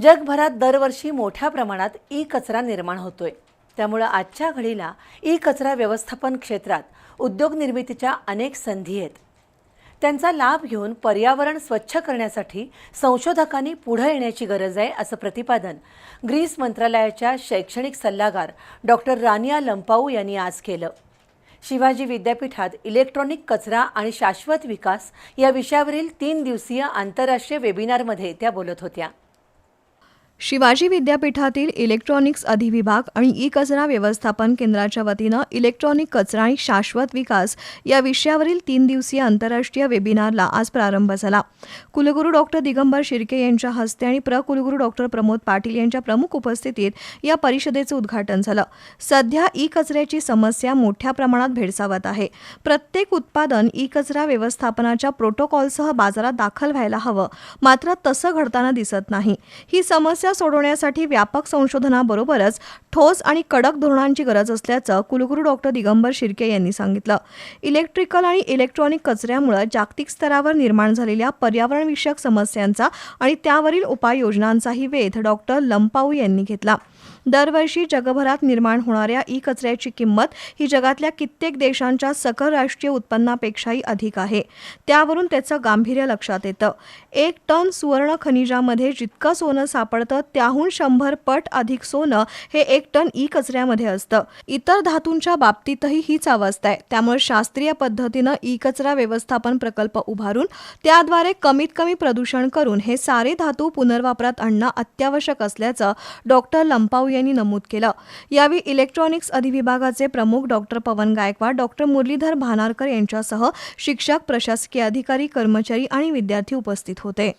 जगभरात दरवर्षी मोठ्या प्रमाणात ई कचरा निर्माण होतोय. त्यामुळं आजच्या घडीला ई कचरा व्यवस्थापन क्षेत्रात उद्योग निर्मितीच्या अनेक संधी आहेत. त्यांचा लाभ घेऊन पर्यावरण स्वच्छ करण्यासाठी संशोधकांनी पुढे येण्याची गरज आहे असं प्रतिपादन ग्रीस मंत्रालयाच्या शैक्षणिक सल्लागार डॉक्टर रानिया लंपाऊ यांनी आज केलं. शिवाजी विद्यापीठात इलेक्ट्रॉनिक कचरा आणि शाश्वत विकास या विषयावरील तीन दिवसीय आंतरराष्ट्रीय वेबिनारमध्ये त्या बोलत होत्या. शिवाजी विद्यापीठातील इलेक्ट्रॉनिक्स अधिविभाग आणि ई कचरा व्यवस्थापन केंद्राच्या वतीनं इलेक्ट्रॉनिक कचरा आणि शाश्वत विकास या विषयावरील तीन दिवसीय आंतरराष्ट्रीय वेबिनारला आज प्रारंभ झाला. कुलगुरू डॉक्टर दिगंबर शिर्के यांच्या हस्ते आणि प्र कुलगुरू डॉक्टर प्रमोद पाटील यांच्या प्रमुख उपस्थितीत या परिषदेचं उद्घाटन झालं. सध्या ई कचऱ्याची समस्या मोठ्या प्रमाणात भेडसावत आहे. प्रत्येक उत्पादन ई कचरा व्यवस्थापनाच्या प्रोटोकॉलसह बाजारात दाखल व्हायला हवं. मात्र तसं घडताना दिसत नाही. ही समस्या सोडवण्यासाठी व्यापक संशोधनाबरोबरच ठोस आणि कडक धोरणांची गरज असल्याचं कुलगुरू डॉक्टर दिगंबर शिर्के यांनी सांगितलं. इलेक्ट्रिकल आणि इलेक्ट्रॉनिक कचऱ्यामुळे जागतिक स्तरावर निर्माण झालेल्या पर्यावरणविषयक समस्यांचा आणि त्यावरील उपाययोजनांचाही वेध डॉक्टर लंपाऊ यांनी घेतला. दरवर्षी जगभरात निर्माण होणाऱ्या ई कचऱ्याची किंमत ही जगातल्या कित्येक देशांच्या सकल राष्ट्रीय उत्पन्नापेक्षाही अधिक आहे. त्यावरून त्याचं गांभीर्य लक्षात येतं. एक टन सुवर्ण खनिजामध्ये जितकं सोनं सापडतं त्याहून शंभर पट अधिक सोनं हे एक टन ई कचऱ्यामध्ये असतं. इतर धातूंच्या बाबतीतही हीच अवस्था आहे. त्यामुळे शास्त्रीय पद्धतीनं ई कचरा व्यवस्थापन प्रकल्प उभारून त्याद्वारे कमीत कमी प्रदूषण करून हे सारे धातू पुनर्वापरात आणणं अत्यावश्यक असल्याचं डॉक्टर लंपाऊ यांनी नमूद केलं. यावेळी इलेक्ट्रॉनिक्स अधिविभागाचे प्रमुख डॉक्टर पवन गायकवाड डॉक्टर मुरलीधर भानारकर यांच्यासह शिक्षक प्रशासकीय अधिकारी कर्मचारी आणि विद्यार्थी उपस्थित होते.